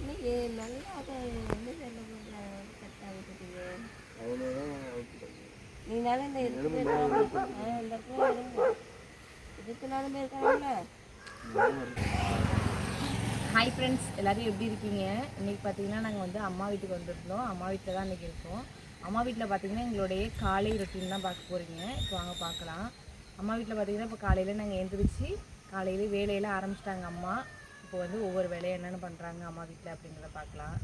வந்து நல்லா அதை என்ன சொல்ல கட்டாகுதுங்க இந்த எலும்பு இந்த இடத்துல எலும்பு இருக்காங்கல்ல ஹாய் ஃப்ரெண்ட்ஸ் எல்லோரும் எப்படி இருக்கீங்க? இன்னைக்கு பார்த்தீங்கன்னா நாங்கள் வந்து அம்மா வீட்டுக்கு வந்திருந்தோம். அம்மா வீட்டில் தான் இன்றைக்கி இருக்கோம். அம்மா வீட்டில் பார்த்தீங்கன்னா எங்களுடைய காலை ரொட்டீன் தான் பார்க்க போகிறீங்க இப்போ வாங்க பார்க்கலாம். அம்மா வீட்டில் பார்த்தீங்கன்னா இப்போ காலையில் நாங்கள் எழுந்திரிச்சு காலையில் வேலையெல்லாம் ஆரம்பிச்சிட்டாங்க அம்மா. இப்போ வந்து ஒவ்வொரு வேலையும் என்னென்ன பண்ணுறாங்க அம்மா வீட்டில் அப்படிங்கிறத பார்க்கலாம்.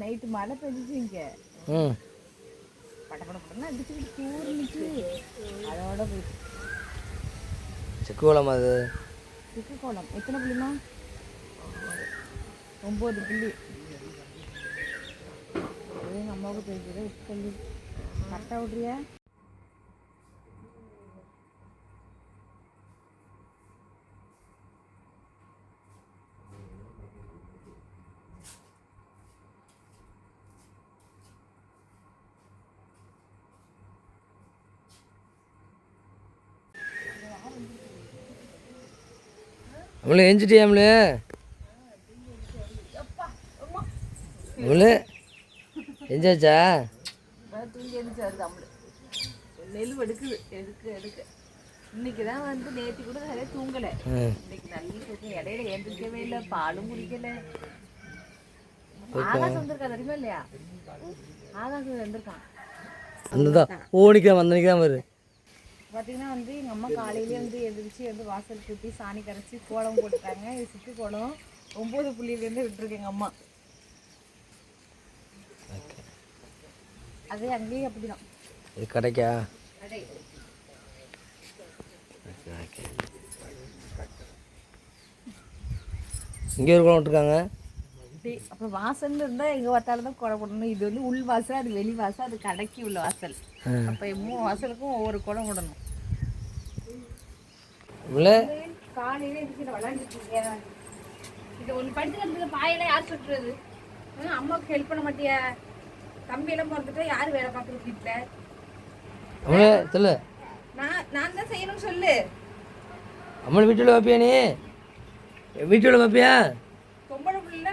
நைட்டு மழை பெஞ்சிச்சு இங்கே. ம் பட பட படன்னு அடிச்சுக்கிட்டு தூர்ந்துச்சு அதோட போயிட்டு. செக்குவளம் அது. சிக்கு கோலம் எத்தனை புள்ளிமா ஒம்பது புள்ளி. எங்கள் அம்மாவுக்கு தெரிஞ்சது சொல்லி கரெக்டாக விட்றியா? நம்மள எஞ்சிட்டியாமலே நம்மள எஞ்சாச்சா தூங்கி எழுந்துச்சு வருது அம்மளு நெல் எடுக்குது எடுக்க எடுக்க இன்னைக்கு தான் வந்து நேற்று கூட சரியாக தூங்கலை இன்னைக்கு நல்ல தூக்கம் இடையில எழுந்திரிக்கவே இல்லை பாலும் குடிக்கல ஆகாசம் வந்திருக்கா தெரியுமா இல்லையா? ஆகாசம் வந்திருக்கான். அந்த தான் ஓடிக்கலாம் வந்தனைக்கு தான் பார்த்தீங்கன்னா வந்து எங்கள் அம்மா காலையிலே வந்து எந்திரிச்சு வந்து வாசல் கூட்டி சாணி கரைச்சி கோலம் போட்டுட்டாங்க. இது சுற்றி கோலம் ஒம்பது புள்ளியிலேருந்து விட்டுருக்கு எங்கள் அம்மா. அது அங்கேயும் அப்படிதான். இது கிடைக்கா? இங்கே ஒரு குளம் விட்டுருக்காங்க அப்படி அப்புறம் வாசல்னு இருந்தால் எங்கே பார்த்தாலும் தான் குடம் போடணும் இது வந்து உள் வாசல் அது வெளி வாசல் அது கடைக்கு உள்ள வாசல். அப்போ மூணு வாசலுக்கும் ஒவ்வொரு குடம் போடணும் காலையில எதுக்கு விளாண்டுருக்கீங்க இது ஒன்று படுத்துக்கிறதுக்கு பாயெல்லாம் யார் சுட்டுறது? அம்மாவுக்கு ஹெல்ப் பண்ண மாட்டியா? தம்பியெல்லாம் பிறந்துட்டா யார் வேலை பார்க்குறது வீட்டில் நான் நான் தான் செய்யணும்னு சொல்லு. நம்மள வீட்டுல வைப்பியா நீ? வீட்டுல வைப்பியா?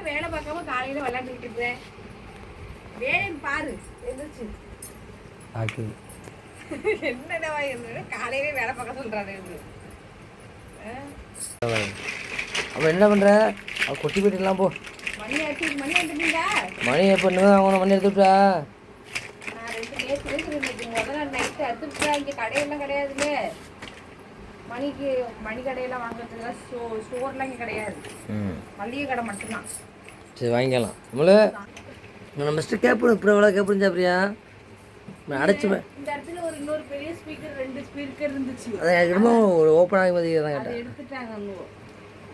வேலை பார்க்காம காலையில விளையாண்டுக்கிட்டு இருப்பேன் வேலையை பாரு எந்திரிச்சு. ஆக்குது என்னடா இருந்தது காலையிலே வேலை பார்க்க சொல்றாரு அப்போ என்ன பண்ணுற அவ கொட்டி போயிட்டுலாம் போ. மணி ஆச்சு மணி வந்துட்டீங்களா மணி எப்போ இன்னும் அவங்க மணி எடுத்து விட்டா நான் ரெண்டு முதல்ல நைட்டு எடுத்துட்டா இங்கே கடையெல்லாம் கிடையாதுல்ல மணிக்கு மணி கடையெல்லாம் வாங்குறதுக்கு ஸ்டோ ஸ்டோர்லாம் இங்கே கிடையாது. மளிகை கடை மட்டும்தான். சரி வாங்கிக்கலாம். நம்மள நம்ம ஃபஸ்ட்டு கேப்பு இப்போ எவ்வளோ கேப்பு சாப்பிட்றியா? அடைச்சி இந்த இடத்துல ஒரு இன்னொரு பெரிய ஸ்பீக்கர் ரெண்டு ஸ்பீக்கர் இருந்துச்சு. அதை என்னமோ ஒரு ஓப்பன் ஆகி மாதிரி தான் கேட்டேன். எடுத்துட்டாங்க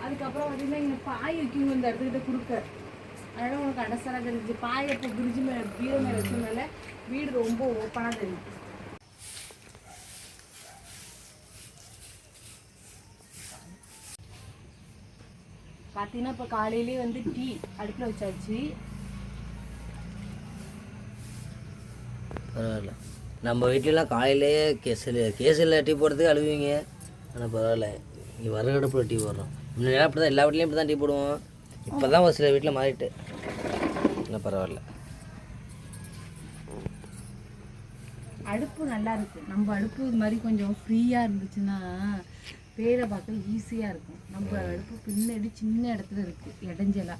அதுக்கப்புறம் பார்த்தீங்கன்னா இங்கே பாய் வைக்கும் இந்த இடத்துக்கிட்ட கொடுக்க அதனால உனக்கு அடசலாக தெரிஞ்சு பாய் இப்போ பிரிட்ஜு மேலே பீரோ மேலே வச்சதுனால வீடு ரொம்ப ஓப்பனாக தெரியும் பார்த்தீங்கன்னா இப்போ காலையிலேயே வந்து டீ அடுப்பில் வச்சாச்சு. பரவாயில்ல. நம்ம வீட்டிலலாம் காலையிலேயே கேஸில் கேஸில் டீ போடுறதுக்கு அழுவீங்க. ஆனால் பரவாயில்ல. இங்கே வரகடுப்பில் டீ போடுறோம். முன்னாடி அப்படி தான் எல்லா வீட்லேயும் இப்படி தான் டீ போடுவோம். இப்போ தான் ஒரு சில வீட்டில் மாறிட்டு. ஆனால் பரவாயில்ல. அடுப்பு நல்லா இருக்கு. நம்ம அடுப்பு இது மாதிரி கொஞ்சம் ஃப்ரீயாக இருந்துச்சுன்னா பேரை பார்க்க ஈஸியாக இருக்கும். நம்ம அடுப்பு பின்னாடி சின்ன இடத்துல இருக்கு இடைஞ்சலா.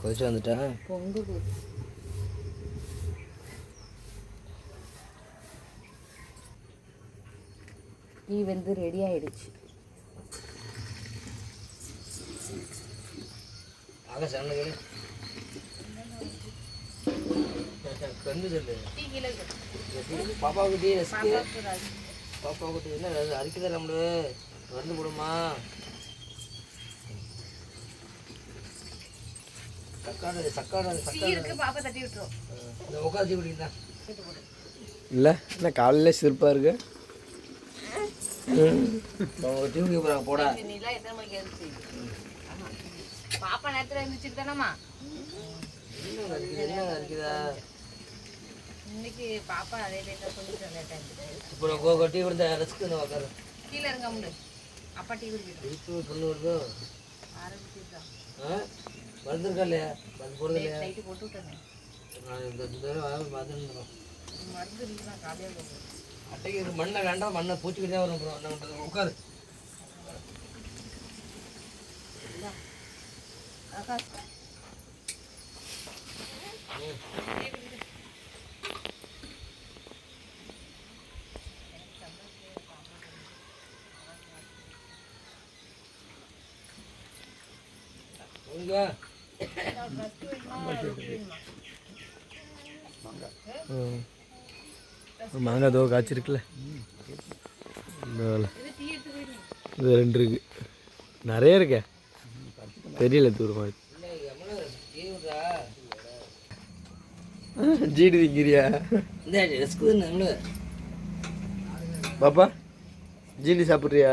கொதிச்சு வந்துட்டா பொங்குது டீ வந்து ரெடி இருக்கு. பாப்பாவுக்கு டீ பாப்பாவுக்கு டீ என்ன அரிக்குதா நம்மளு? மருந்து போடுமா? சக்காடு சக்காடு டீ சக்காடு. இருக்கு பாப்பா தட்டி விட்டுரும் இந்த உட்காந்து குடிக்கிறா இல்லை என்ன காலையில் சிறப்பாக இருக்கு அவங்க டீ குடிக்க போகிறாங்க போடா. பாப்பா நேரத்துல தானம்மா? இன்னைக்கு பாப்பா அதே சொல்லிட்டு லேட் ஆயிடுச்சு இப்போ நான் டீ கொடுத்தா ரசிக்கு வந்து உட்காரு கீழே இருங்க முன்னு. அப்பா டீ வருதோ ஆ? இல்லையா? மருந்து போடுறது இல்லையா? போட்டு விட்டேன் நான் இந்த மருந்து நான் காலையில் போடுறேன் அட்டைக்கு மண்ணை வேண்டாம் மண்ணை பூச்சிக்கிட்டே வரும் ப்ரோ. என்ன பண்ணுறது உட்காரு. உங்க. மாங்காய் தோ காய்ச்சிருக்குல்ல. இது ரெண்டு இருக்கு. நிறைய இருக்கே. தெரியல தூரமாக ஜீடி திங்கிறியா? பாப்பா ஜீனி சாப்பிட்றியா?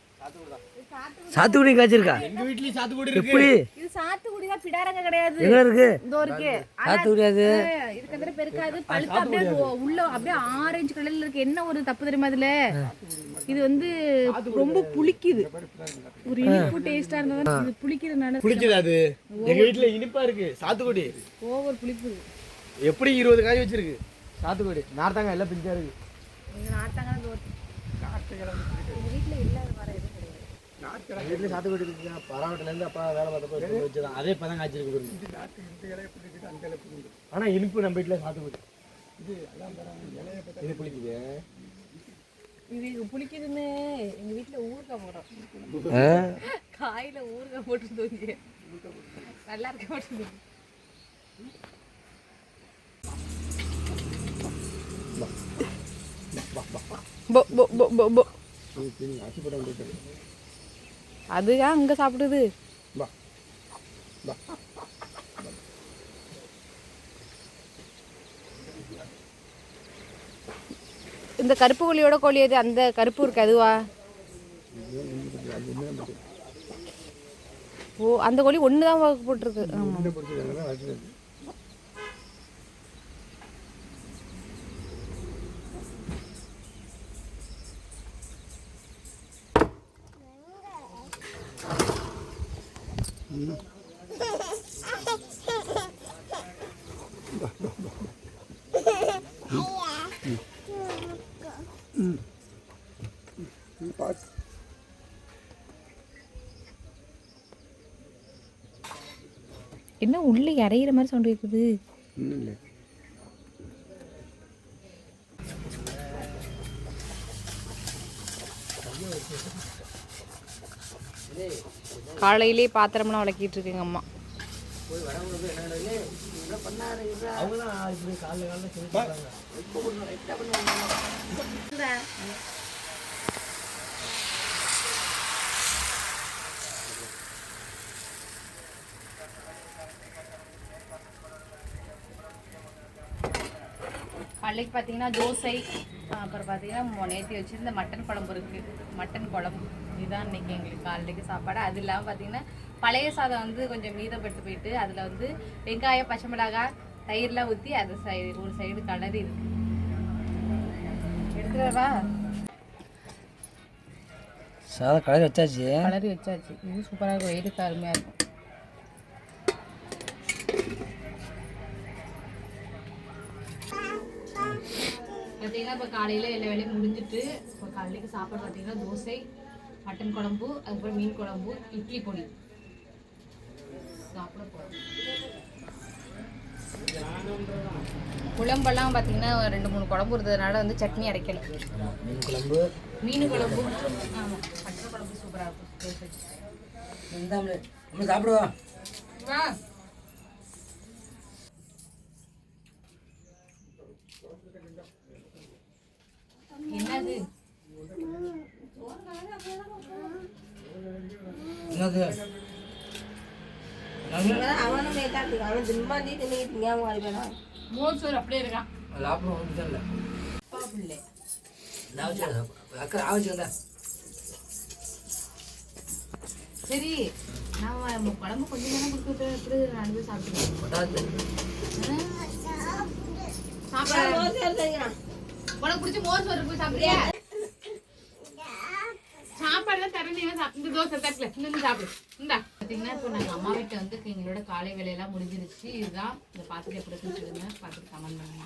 சாத்துக்குடி காய்ச்சிருக்கா? எங்கள் வீட்லேயும் சாத்துக்குடி இருக்கு. எப்படி? இது சாத்துக்குடி தான் பிடாரங்க கிடையாது. எங்க இருக்கு? இதோ இருக்கு. சாத்துக்குடி அது? இதுக்கு வந்து பெருக்காது. பழுத்து அப்படியே உள்ள அப்படியே ஆரஞ்சு கலர்ல இருக்கு. என்ன ஒரு தப்பு தெரியுமா இதுல இது வந்து ரொம்ப புளிக்குது. ஒரு இனிப்பு டேஸ்டா இருந்தா இது புளிக்கிறதுனால பிடிக்குது அது. எங்கள் வீட்டில் இனிப்பாக இருக்கு. சாத்துக்குடி. ஓவர் புளிப்பு எப்படி இருபது காய் வச்சிருக்கு? சாத்துக்குடி. நார்த்தாங்க எல்லாம் பிஞ்சா இருக்கு. எங்க எங்க வீட்டுல கிடையாது எங்கள் வீட்டில் சாத்துக்குடி இருக்குங்க. பராவட்டிலேருந்து அப்பா வேலை பார்த்தப்போ எடுத்து வச்சுதான். அதே இப்போ தான் காய்ச்சிருக்கு பாருங்க. ஆனா இனிப்பு நம்ம வீட்டில் சாத்துக்குடி இது இது புளிக்குதுன்னு எங்க வீட்டுல ஊறுகாய் போடுறோம். காயில ஊறுகாய் போட்டுருந்தோங்க நல்லா இருக்க மாட்டேங்குது பொ, பொ, பொ, பொ, பொ. அது ஏன் அங்க சாப்பிடுது. இந்த கருப்பு கோழியோட கோழி எது அந்த கருப்பு இருக்கு அதுவா ஓ அந்த கோழி ஒன்று தான் போட்டிருக்கு. ஆமாம் என்ன உள்ள இறையிற மாதிரி சவுண்ட் கேட்குது காலையிலே பாத்திரம்லாம் விளக்கிட்டு இருக்குங்க அம்மா காலைக்கு பார்த்தீங்கன்னா தோசை அப்புறம் பார்த்தீங்கன்னா நேற்று வச்சுருந்த மட்டன் குழம்பு இருக்குது மட்டன் குழம்பு. இதுதான் இன்னைக்கு எங்களுக்கு காலைக்கு சாப்பாடு. அது இல்லாமல் பார்த்தீங்கன்னா பழைய சாதம் வந்து கொஞ்சம் மீதப்பட்டு போயிட்டு அதில் வந்து வெங்காயம் பச்சை மிளகாய் தயிர்லாம் ஊற்றி அது சைடு ஒரு சைடு கலரி இருக்கு. எடுத்துடவா சாதம் கலரி வச்சாச்சு. கலரி வச்சாச்சு. இது சூப்பராக இருக்கும். வெயிலுக்கு அருமையாக இருக்கும். பார்த்தீங்கன்னா இப்போ காலையில் எல்லா வேலையும் முடிஞ்சிட்டு இப்போ காலையிக்கு சாப்பாடு பார்த்தீங்கன்னா தோசை மட்டன் குழம்பு அதுக்கப்புறம் மீன் குழம்பு இட்லி பொடி. சாப்பிட போகிறோம் குழம்பெல்லாம் பார்த்தீங்கன்னா ஒரு ரெண்டு மூணு குழம்பு இருந்ததுனால வந்து சட்னி அரைக்கணும் மீன் குழம்பு. மீன் குழம்பு ஆமாம் மட்டன் குழம்பு சூப்பராக இருக்கும். சாப்பிடுவா? வா. என்னது? இருக்கான். லாபம் ஒன்றும் இல்லை. அக்கறை ஆவச்சுக்கல சரி நான் குழம்பு கொஞ்சம் நேரம் கொடுத்துட்டு நான் போய் உனக்கு பிடிச்ச மோர் சோறு போய் சாப்பிடுறியா? இந்த தோசை தட்டல இன்னும் சாப்பிடு. இந்தா. பார்த்தீங்கன்னா இப்போ நாங்கள் அம்மா வீட்டில் வந்து எங்களோட காலை வேலையெல்லாம் முடிஞ்சிருச்சு. இதுதான் இந்த பார்த்துட்டு எப்படி இருக்குன்னு சொல்லுங்க. பார்த்துட்டு கமெண்ட் பண்ணுங்க.